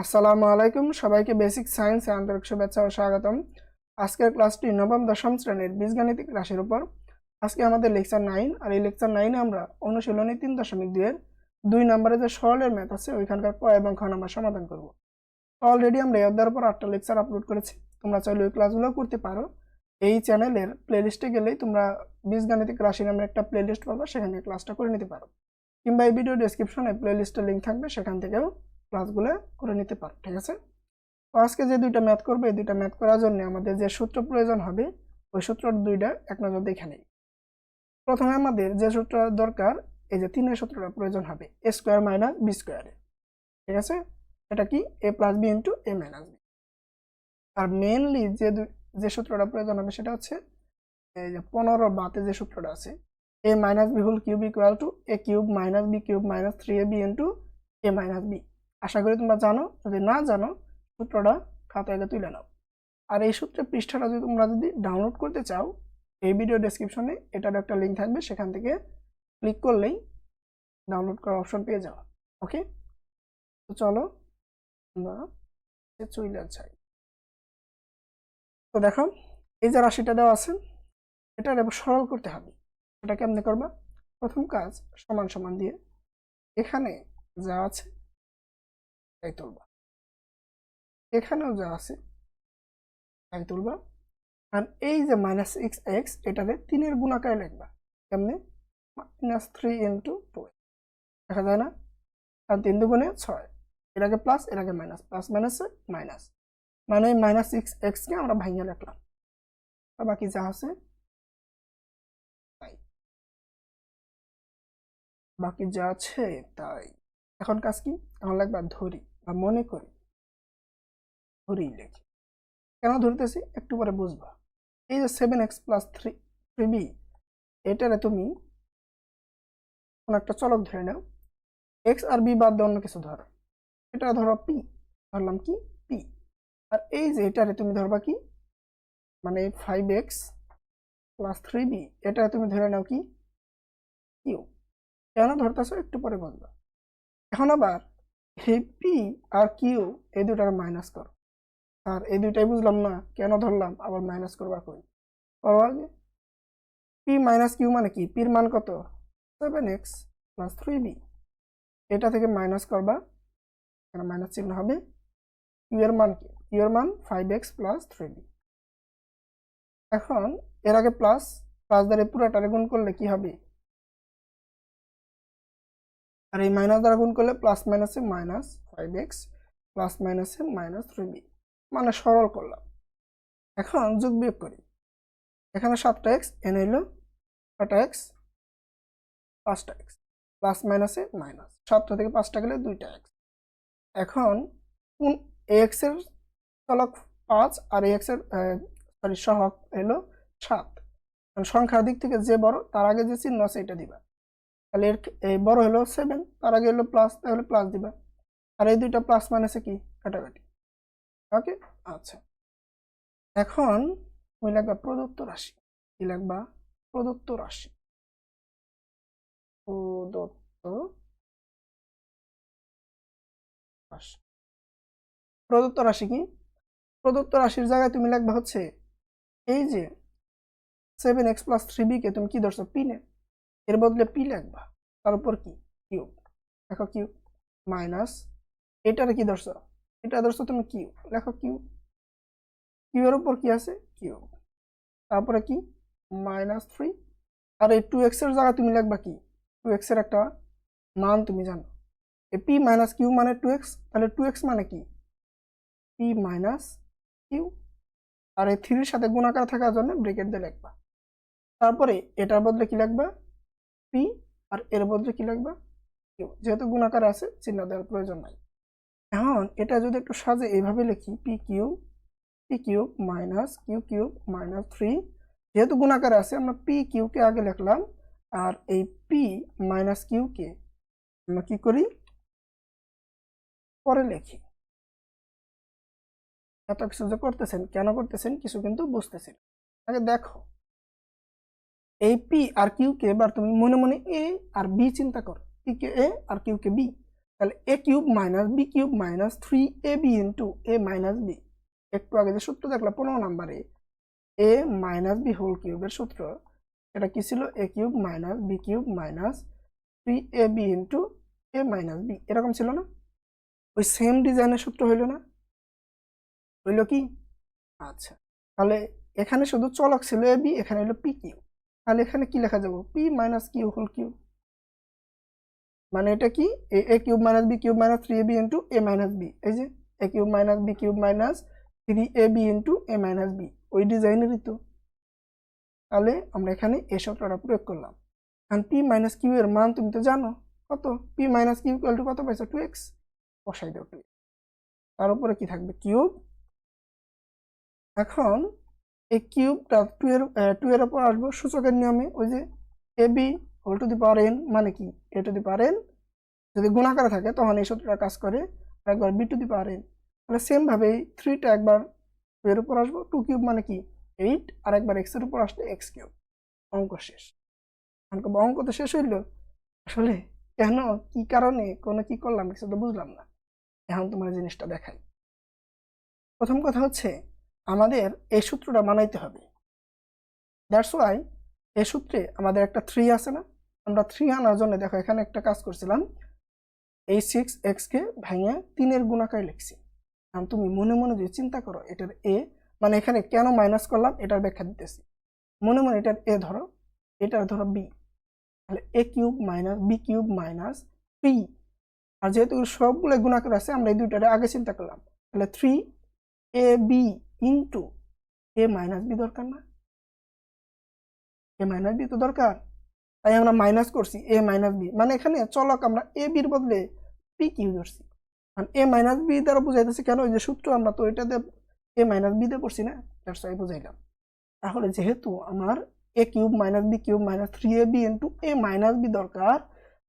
আসসালামু আলাইকুম, সবাইকে বেসিক সায়েন্স আন্তরিক শুভেচ্ছা ও স্বাগতম। আজকের ক্লাসটি নবম, দশম শ্রেণির বীজগাণিতিক রাশির উপর। আজকে আমাদের লেকচার নাইন, আর এই লেকচার নাইনে আমরা অনুশীলনী তিন দশমিক দুইয়ের দুই নম্বরে যে সরলের ম্যাথ আছে, ওইখানকার ক এবং খ নাম্বার সমাধান করব। অলরেডি আমরা এই অধ্যায়ের উপর আটটা লেকচার আপলোড করেছি। তোমরা চাইলে ওই ক্লাসগুলো করতে পারো। এই চ্যানেলের প্লেলিস্টে গেলেই তোমরা বীজগাণিতিক রাশি নামের একটা প্লেলিস্ট পাবে, সেখান ক্লাসটা করে নিতে পারো। কিংবা এই ভিডিও ডেসক্রিপশনে প্লেলিস্টের লিঙ্ক থাকবে, সেখান থেকেও ক্লাসগুলো করে নিতে পারো, ঠিক আছে? তো আজকে যে দুইটা ম্যাথ করবে, এই দুইটা ম্যাথ করার জন্য আমাদের যে সূত্র প্রয়োজন হবে, ওই সূত্র দুইটা এক নজর দেখে নেই। প্রথমে আমাদের যে সূত্র দরকার, এই যে তিনের সূত্রটা প্রয়োজন হবে এ স্কোয়ার মাইনাস বি স্কোয়ারে ঠিক আছে? এটা কি? A plus B into A minus B R mainly যে যে সূত্রটা প্রয়োজন হবে সেটা হচ্ছে, এই যে পনেরো বাতে যে সূত্রটা আছে A minus B whole cube equal to A cube minus B cube minus three A B into A minus B আশা করি তোমরা জানো, যদি না জানো সূত্রটা খাতায় আগে তুলে নাও। আর এই সূত্রের পৃষ্ঠাটা যদি তোমরা যদি ডাউনলোড করতে চাও, এই ভিডিও ডেসক্রিপশনে এটার একটা লিঙ্ক থাকবে, সেখান থেকে ক্লিক করলেই ডাউনলোড করার অপশন পেয়ে যাওয়া ওকে তো চলো, আমরা চলে যাই। তো দেখো, এই যে রাশিটা দেওয়া আছে এবার সরল করতে হবে। এটা কেমনে করবা? প্রথম কাজ সমান সমান দিয়ে এখানে যা আছে তাই তুলবা। এখানেও যা আছে তাই তুলবা। আর এই যে মাইনাস এক্স এক্স এটাতে তিনের গুণাকারে লিখবা। কেমনে? মাইনাস থ্রি ইন্টু টু দেখা যায় না? আর তিন দুগুণে ছয়। এর আগে প্লাস এর আগে মাইনাস প্লাস মাইনাসে মাইনাস মানে মাইনাস সিক্স এক্সকে আমরা ভাঙিয়ে রাখলাম। আর বাকি যা আছে, তাই। বাকি যা আছে, তাই। এখন কাজ কি? এখন লাগবে ধরি। বা মনে করে ধরি লেখি কেন ধরতেছি? একটু পরে বুঝবা। এই যে seven X plus three three B এটারে তুমি কোন একটা চলক ধরে নাও। এক্স আর বি বাদ দিয়ে অন্য কিছু ধরো। এটা ধরো পি ধরলাম কি? পি আর এই যে এটারে তুমি ধরবা কি? মানে five X plus three B এটা তুমি ধরে নাও কি? কিউ কেন ধরতেছো? একটু পরে বুঝবা। এখন আবার এই পি আর কিউ, এই দুটার মাইনাস করো। আর এই দুইটাই বুঝলাম না, কেন ধরলাম? আবার মাইনাস করবা কই? করো আগে। পি মাইনাস কিউ মানে কি? পির মান কত? Seven X plus three B এটা থেকে মাইনাস করবা। এখানে মাইনাস চিহ্ন হবে। কিউ এর মান কি? কিউ এর মান five X plus three B এখন এর আগে প্লাস প্লাস দ্বারা পুরোটারে গুণ করলে কি হবে? আর এই মাইনাস দ্বারা গুণ করলে প্লাস মাইনাসে মাইনাস ফাইভ এক্স প্লাস মাইনাসে মাইনাস থ্রি বি মানে সরল করলাম। এখন যোগ বিয়োগ করি। এখানে সাতটা এক্স এন হইল কটা এক্স পাঁচটা এক্স প্লাস মাইনাসে মাইনাস সাতটা থেকে পাঁচটা গেলে দুইটা এক্স এখন কোন এক্সের চলক পাঁচ আর এক্সের সরি সহক হলো সাত। সংখ্যার দিক থেকে যে বড়, তার আগে যে চিহ্ন আছে, এটা দিবা। তাহলে এর বড় হলো সেভেন তার আগে হলো প্লাস তাহলে প্লাস দিবা। আর এই দুইটা প্লাস মাইনাসে কি? কাটাকাটি। ওকে আচ্ছা। এখন তুমি লাগবা প্রদত্ত রাশি। কি লাগবা? প্রদত্ত রাশি। প্রদত্ত রাশি। প্রদত্ত রাশি কি? প্রদত্ত রাশির জায়গায় তুমি লাগবা হচ্ছে, এই যে সেভেন এক্স প্লাস থ্রি বিকে তুমি কি ধরছো? পি নে এর বদলে পি লাগবা তার উপর কি? কিউ দেখো কিউ মাইনাস এটার কি ধরছো? এটা ধরছো তুমি কিউ লেখো কিউ কিউ এর উপর কি আছে? কিউ তারপরে কি? মাইনাস থ্রি আর এই টু এক্সের জায়গায় তুমি লিখবা কি? টু এক্সের একটা মান তুমি জানো। এই পি মাইনাস কিউ মানে টু এক্স তাহলে টু এক্স মানে কি? পি মাইনাস কিউ আর এই থ্রির সাথে গুণাকার থাকার জন্য ব্রেকেট দিয়ে লিখবা। তারপরে এটার বদলে কি লিখবা? পি আর এর বদলে কি লিখবা? কিউ যেহেতু গুণাকার আছে, চিহ্ন দেওয়ার প্রয়োজন নাই। এখন এটা যদি একটু সাজে এইভাবে লিখি, P Q P cube minus Q cube minus three. যেহেতু গুণাকার আছে, আমরা পি কিউকে আগে লিখলাম, আর এই পি মাইনাস কিউকে আমরা কি করি? পরে লিখি। এত কিছু যে করতেছেন, কেন করতেছেন, কিছু কিন্তু বুঝতেছেন। আগে দেখো। এই পি আর কিউ কে এবার তুমি মনে মনে এ আর বি চিন্তা করো। পি কে এ আর কিউ কে বি তাহলে A cube minus B cube minus three A B into A minus B একটু আগে যে সূত্র দেখলাম, পনেরো নাম্বারে। এ মাইনাস বি হোল কিউবের সূত্র। এটা কি ছিল? A cube minus B cube minus three A B into A minus B এরকম ছিল না? ওই সেম ডিজাইনের সূত্র হইল না? হইল কি? আচ্ছা। তাহলে এখানে শুধু চলক ছিল এ বি এখানে হলো পি কিউ তাহলে এখানে কি লেখা যাব? P minus Q whole Q মানে এটা কি? A A cube minus B cube minus three A B into A minus B. এই যে, A cube minus B cube minus three A B into A minus B. ওই ডিজাইনেরই তো। তাহলে আমরা এখানে এই সূত্রটা প্রয়োগ করলাম। কারণ পি মাইনাস কিউ এর মান তুমি তো জানো। কত? P minus Q equal to কত পাইছো? টু এক্স বসাই দাও টু তার উপরে কি থাকবে? কিউব। এখন এই কিউবটা টু এর টু এর উপর আসব সূচকের নিয়মে, ওই যে A B whole to the power N মানে কি? এ টু দি পাওয়ার এন যদি গুণাকারে থাকে, তখন এই সূত্রটা কাজ করে একবার B to the power N তাহলে সেমভাবে থ্রিটা একবার টু এর উপর আসব। টু কিউব মানে কি? এইট আর একবার এক্সের উপর আসলে এক্স কিউব অঙ্ক শেষ। অঙ্ক অঙ্ক তো শেষ হইল? আসলে কেন? কি কারণে? কোনো কি করলাম? কিছু তো বুঝলাম না। এখন তোমার জিনিসটা দেখাই। প্রথম কথা হচ্ছে আমাদের এই সূত্রটা বানাইতে হবে। দ্যাটস ওয়াই এই সূত্রে আমাদের একটা থ্রি আছে না? আমরা থ্রি আনার জন্য দেখো, এখানে একটা কাজ করছিলাম। এই সিক্স এক্সকে ভেঙে তিনের গুণাকারে লিখছি। কারণ তুমি মনে মনে যদি চিন্তা করো, এটার এ মানে এখানে কেন মাইনাস করলাম, এটার ব্যাখ্যা দিতেছি। মনে মনে এটার এ ধরো, এটার ধরো বি তাহলে A cube minus B cube minus three আর যেহেতু সবগুলো গুণাকার আছে, আমরা এই দুইটারে আগে চিন্তা করলাম। তাহলে three A B into A minus B দরকার না। এ মাইনাস বি তো দরকার। তাই আমরা মাইনাস করছি এ মাইনাস বি মানে এখানে চলক আমরা এ বির বদলে পি কিউ ধরছি। কারণ এ মাইনাস বি দ্বারা বুঝাইতেছি কেন? ওই যে সূত্র আমরা তো এটা এটাতে এ মাইনাস বি দিয়ে পড়ছি না? দ্যাটস ওয়াই বুঝাইলাম। তাহলে যেহেতু আমার A cube minus B cube minus three A B into A minus B দরকার,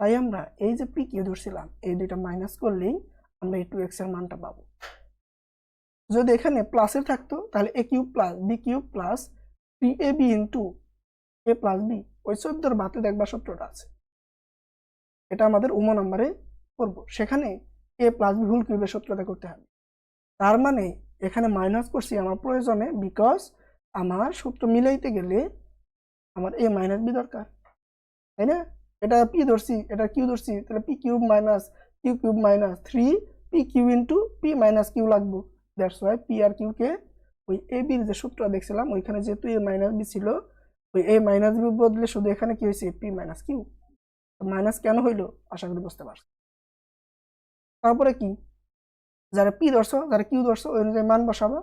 তাই আমরা এই যে পি কিউ ধরছিলাম, এই দুইটা মাইনাস করলেই আমরা এই টু এক্সের মানটা পাবো। যদি এখানে প্লাসের থাকতো, তাহলে A cube plus B cube plus three A B into A plus B ওই চোদ্দোর বাতে দেখবার সূত্রটা আছে। এটা আমাদের উমো নাম্বারে করব। সেখানে এ প্লাস বি হুল কিউবের সূত্রটা করতে হবে। তার মানে এখানে মাইনাস করছি আমার প্রয়োজনে বিকজ আমার সূত্র মিলাইতে গেলে আমার এ মাইনাস বি দরকার। তাই না? এটা পি ধরছি, এটা কিউ ধরছি, তাহলে P cube minus Q cube minus three P Q into P minus Q লাগবো। দ্যাটস ওয়াই পি আর কিউকে ওই এ বির যে সূত্র দেখছিলাম, ওইখানে যেহেতু এ মাইনাস বি ছিল, ওই এ মাইনাস বি বদলে শুধু এখানে কি হয়েছে? পি মাইনাস কিউ মাইনাস কেন হইল? আশা করি বুঝতে পারছ। তারপরে কি? যারা পি ধরছো, যারা কিউ ধরছো, ওই অনুযায়ী মান বসাবা।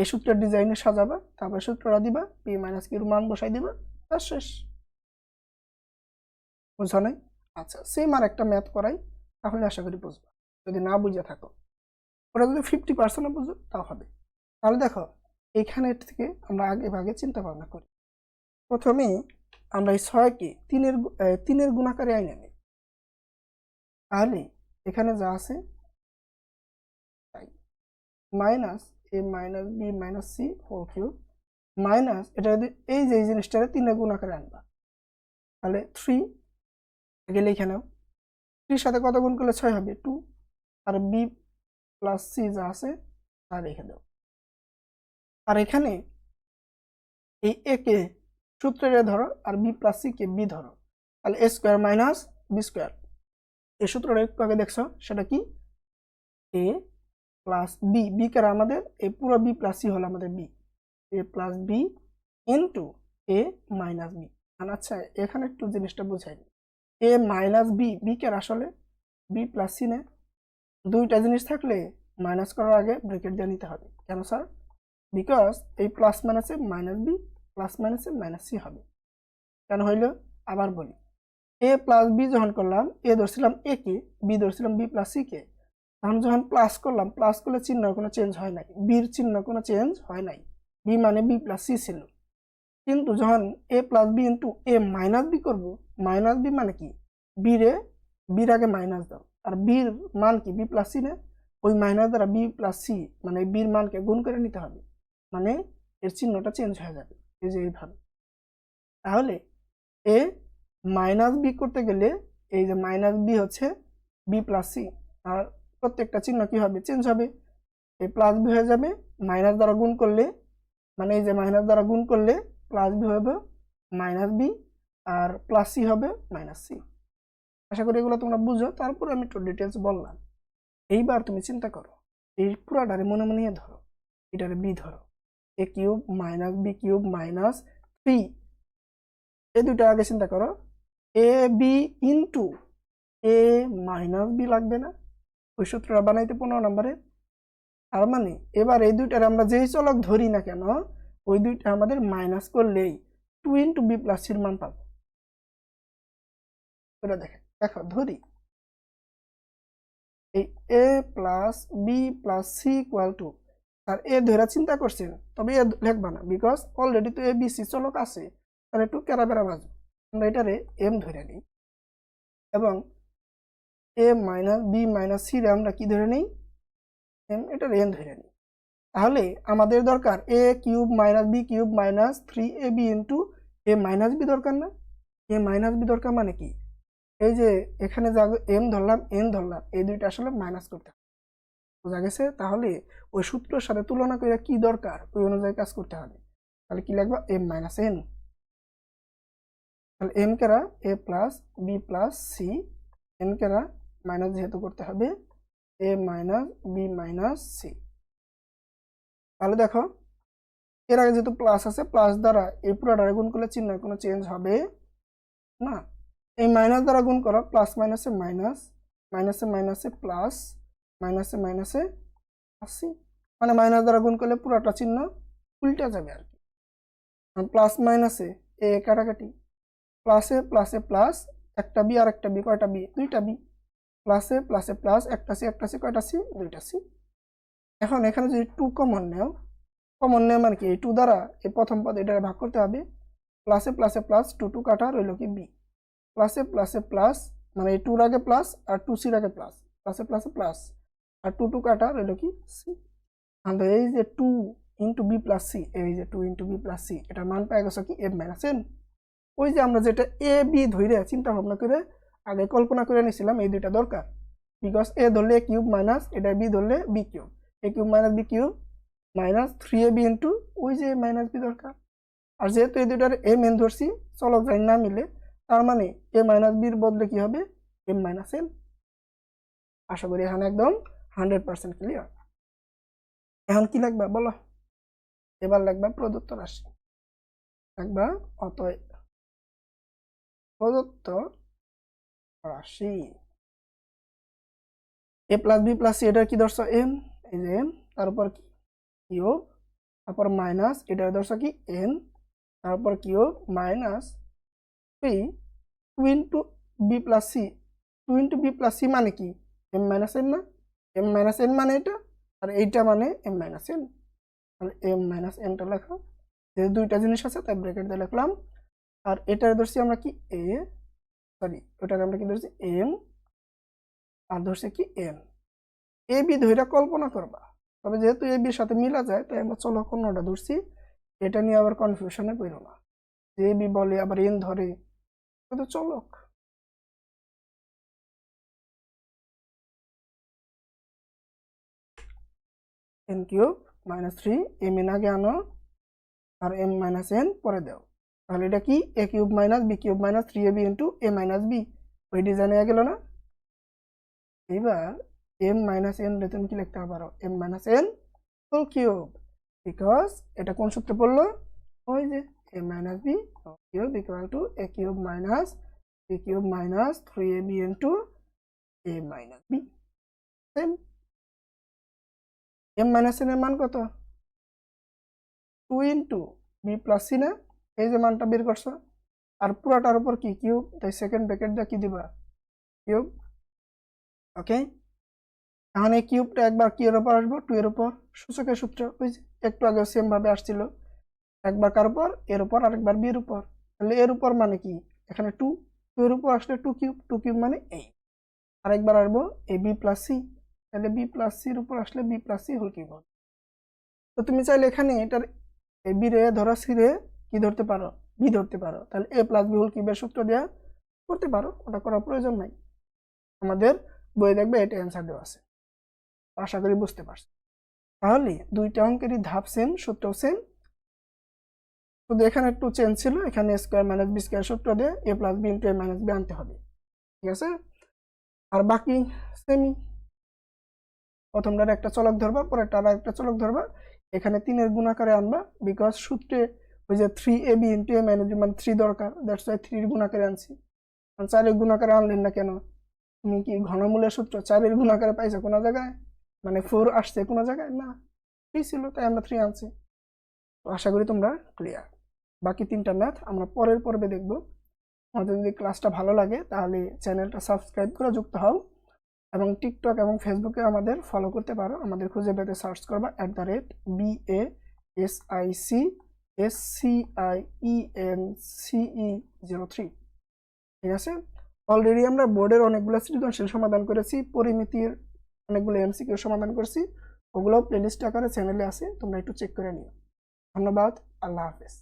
এই সূত্রের ডিজাইনে সাজাবা, তারপরে সূত্রটা দিবা পি মাইনাস কিউর মান বসাই দিবা আর শেষ। বুঝছ নাই? আচ্ছা সেম আর একটা ম্যাথ করাই, তাহলে আশা করি বুঝবা। যদি না বুঝে থাকো। ওটা যদি ফিফটি পার্সেন্ট বুঝো তাও হবে। তাহলে দেখো এইখানে থেকে আমরা আগে ভাগে চিন্তা ভাবনা করি। প্রথমে আমরা এই ছয়কে তিনের তিনের গুণাকারে আইনে নিই। তাহলে এখানে যা আছে, তাই। Minus A minus B minus C whole cube. Minus এটা যদি এই যে, এই জিনিসটারে তিনের গুণাকারে আনবা, তাহলে থ্রি গেলে এখানেও নাও। থ্রির সাথে কত গুণ করলে ছয় হবে? টু আর বি প্লাস সি যা আছে, তা রেখে দাও। আর এখানে এই এ কে সূত্রের এ ধরো আর বি প্লাস সি কে বি ধরো। তাহলে A square minus B square এই সূত্রটা একটু আগে দেখছ, সেটা কি? এ প্লাস বি বি কার আমাদের, এই পুরো বি প্লাস সি হলো আমাদের B A plus B into A minus B আচ্ছা এখানে একটু জিনিসটা বোঝাই। এ মাইনাস বি বি কার আসলে বি প্লাস সি না দুইটা জিনিস থাকলে মাইনাস করার আগে ব্রেকেট দিয়ে নিতে হবে। কেন স্যার বিকজ এই প্লাস মাইনাসে মাইনাস বি প্লাস মাইনাসে মাইনাস সি হবে। কেন হইল? আবার বলি। এ প্লাস বি যখন করলাম এ ধরছিলাম এ কে বি ধরছিলাম বি প্লাস সি কে। তখন যখন প্লাস করলাম প্লাস করলে চিহ্ন কোনো চেঞ্জ হয় নাই। বির চিহ্ন কোনো চেঞ্জ হয় নাই। বি মানে বি প্লাস সি ছিল। কিন্তু যখন A plus B into A minus B করব মাইনাস বি মানে কি? বি রে বির আগে মাইনাস দাও। আর বির মান কি বি প্লাস সি না, ওই মাইনাস দ্বারা বি প্লাস সি মানে বির মানকে গুণ করে নিতে হবে। মানে এর চিহ্নটা চেঞ্জ হয়ে যাবে, এই যে এইভাবে। তাহলে এ মাইনাস বি করতে গেলে এই যে মাইনাস বি হচ্ছে বি প্লাস সি আর প্রত্যেকটা চিহ্ন কি হবে? চেঞ্জ হবে। এই প্লাস বি হয়ে যাবে মাইনাস দ্বারা গুণ করলে মানে এই যে মাইনাস দ্বারা গুণ করলে প্লাস বি হবে মাইনাস বি আর প্লাস সি হবে মাইনাস সি আশা করি এগুলো তোমরা বুঝো, তারপর আমি একটু ডিটেলস বললাম। এইবার তুমি চিন্তা করো, এই পুরাটারে মনে মনে ধরো, এটারে বি ধরো। A cube minus B cube minus three এই দুটো আগে চিন্তা করো A B into A minus B লাগবে না? ওই সূত্রটা বানাইতে পনেরো নম্বরে। তার মানে এবার এই দুইটার আমরা যেই চলক ধরি না কেন, ওই দুইটা আমাদের মাইনাস করলেই টু ইন্টু বি প্লাস সির মান পাবো। এটা দেখেন। দেখো ধরি। এই A plus B plus C equal to আর এ ধরে চিন্তা করছেন, তবে এ লিখবা না বিকজ অলরেডি তো এ বি সি চলক আছে, তাহলে একটু কেরা বেড়া বাজবে। আমরা এটারে এম ধরে নিই। এবং A minus B minus C রে আমরা কি ধরে নিই? এম এটা এন ধরে নিই। তাহলে আমাদের দরকার A cube minus B cube minus three A B into A minus B দরকার না। এ মাইনাস বি দরকার মানে কি? এই যে এখানে যা এম ধরলাম এন ধরলাম, এই দুইটা আসলে মাইনাস করতে হবে। বোঝা গেছে? তাহলে ওই সূত্রের সাথে তুলনা করে কি দরকার? ওই অনুযায়ী কাজ করতে হবে। তাহলে কি লাগবে? এম মাইনাস এন তাহলে এম কেরা A plus B plus C N কেরা মাইনাস যেহেতু করতে হবে A minus B minus C তাহলে দেখো, এর আগে যেহেতু প্লাস আছে প্লাস দ্বারা এই পুরোটারে গুণ করলে চিহ্ন কোনো চেঞ্জ হবে না। এই মাইনাস দ্বারা গুণ করো প্লাস মাইনাসে মাইনাস মাইনাসে মাইনাসে প্লাস মাইনাসে মাইনাসে আশি। মানে মাইনাস দ্বারা গুণ করলে পুরোটা চিহ্ন উল্টা যাবে আর কি। প্লাস মাইনাসে এ কাটাকাটি। প্লাসে প্লাসে প্লাস একটা বি আর একটা বি কয়টা বি দুইটা বি প্লাসে প্লাসে প্লাস একটা সি একটা সি কয়টা সি দুইটা সি এখন এখানে যদি টু কমন নেও কমন নেও মানে কি? এই টু দ্বারা এই প্রথম পদ এটা ভাগ করতে হবে। প্লাসে প্লাসে প্লাস টু টু কাটা রইল কি বি প্লাসে প্লাসে প্লাস মানে এই টুর আগে প্লাস আর টু সির আগে প্লাস প্লাসে প্লাসে প্লাস আর টু টু কাটা রইল কি সি তাহলে এই যে two into B plus C এই যে two into B plus C এটার মান পাই গেছে কি এফ মাইনাস এন ওই যে আমরা যেটা এ বি ধরে চিন্তা ভাবনা করে আগে কল্পনা করে নিয়েছিলাম এই দুইটা দরকার। বিকজ এ ধরলে কিউব মাইনাস এটা বি ধরলে B cube A cube minus B cube minus three A B into ওই যে মাইনাস বি দরকার। আর যেহেতু এই দুইটার এম এন ধরছি, চলক যাই না মিলে তার মানে এ মাইনাস বির বদলে কি হবে? এম মাইনাস এন আশা করি এখানে একদম হান্ড্রেড পার্সেন্ট ক্লিয়ার এখন কি লাগবে বলো? এবার লাগবে প্রদত্ত রাশি। লাগবে অতএব প্রদত্ত রাশি। A plus B plus C এটার কি দর্শ এম এই যে এম তারপর কি? কিউব। তারপর মাইনাস এটার দর্শ কি? এন তারপর cube minus three two into B plus C two into B plus C মানে কি? এম মাইনাস এন না? এম মাইনাস এন মানে এটা? আর এইটা মানে এম মাইনাস এন তাহলে এম মাইনাস এনটা লেখো যে দুইটা জিনিস আছে, তাই ব্র্যাকেট দিয়ে লিখলাম। আর এটার ধরছি আমরা কি? এ সরি ওটার আমরা কি ধরছি? এম আর ধরছি কি? এন এ বি ধইরা কল্পনা করবা। তবে যেহেতু এ বির সাথে মিলা যায়, তাই আমরা চলো অন্যটা ধরছি। এটা নিয়ে আবার কনফিউশনে পড়ো না। যে বি বলে আবার এন ধরে কিন্তু চলক N cube minus three M N আগে আনো আর এম মাইনাস এন পরে দাও। তাহলে এটা কি? A cube minus B cube minus three A B into A minus B ওই ডিজাইনে গেল না? এবার এম মাইনাস এন রে তুমি কি লিখতে পারো M minus N whole cube because এটা কোন সূত্রে পড়ল? ওই যে minus B cube equal to A cube minus B cube minus three A B into A minus B same M minus এর মান কত? Two into B plus C না? এই যে মানটা বের করছ। আর পুরাটার উপর কি কিউব তাই সেকেন্ড ব্র্যাকেট দিয়ে কি দিবা? কিউব ওকে এখন এই কিউবটা একবার কি এর উপর আসব? টু এর উপর। সূচকের সূত্র। ওই একটু আগে সেম ভাবে আসছিল। একবার কার উপর এর উপর আরেকবার বি এর উপর। তাহলে এর উপর মানে কি? এখানে টু টু এর উপর আসলে টু কিউব টু কিউব মানে এই আরেকবার আসব এ বি প্লাস সি তাহলে বি প্লাস সির উপর আসলে B plus C whole cube তো তুমি চাইলে এখানে এটার এ বি রে ধরো সি রে কি ধরতে পারো? বি ধরতে পারো। তাহলে এ প্লাস বি হোল কিউবের সূত্র দেওয়া করতে পারো, ওটা করার প্রয়োজন নাই। আমাদের বই দেখবে এটা অ্যান্সার দেওয়া আছে। আশা করি বুঝতে পারছ। তাহলে দুইটা অঙ্কেরই ধাপ সেম সূত্র সেম শুধু এখানে একটু চেঞ্জ ছিল, এখানে স্কোয়ার মাইনাস বি স্কোয়ার সূত্র দিয়ে A plus B into A minus B আনতে হবে, ঠিক আছে? আর বাকি সেমি প্রথমটার একটা চলক ধরবা, পরেরটা আর একটা চলক ধরবা, এখানে তিনের গুণাকারে আনবা বিকজ সূত্রে ওই যে three A B into A minus B মানে থ্রি দরকার দ্যাটস ওয়াই থ্রির গুণাকারে আনছি। আর চারের গুণাকারে আনলেন না কেন? তুমি কি ঘনমূলের সূত্র চারের গুণাকারে পাইছো কোনো জায়গায়? মানে ফোর আসছে কোনো জায়গায়? না থ্রি ছিল, তাই আমরা থ্রি আনছি। তো আশা করি তোমরা ক্লিয়ার বাকি তিনটা ম্যাথ আমরা পরের পর্বে দেখব। আমাদের যদি ক্লাসটা ভালো লাগে, তাহলে চ্যানেলটা সাবস্ক্রাইব করে যুক্ত হও এবং টিকটক এবং ফেসবুকে আমাদের ফলো করতে পারো। আমাদের খুঁজে পেতে সার্চ করবা at the rate B A S I C S C I E N C E zero three ঠিক আছে? অলরেডি আমরা বোর্ডের অনেকগুলো সৃজনশীল সমাধান করেছি, পরিমিতির অনেকগুলো এমসিকিউ সমাধান করেছি ওগুলো প্লেলিস্ট আকারে চ্যানেলে আছে, তোমরা একটু চেক করে নিও। ধন্যবাদ, আল্লাহ হাফেজ।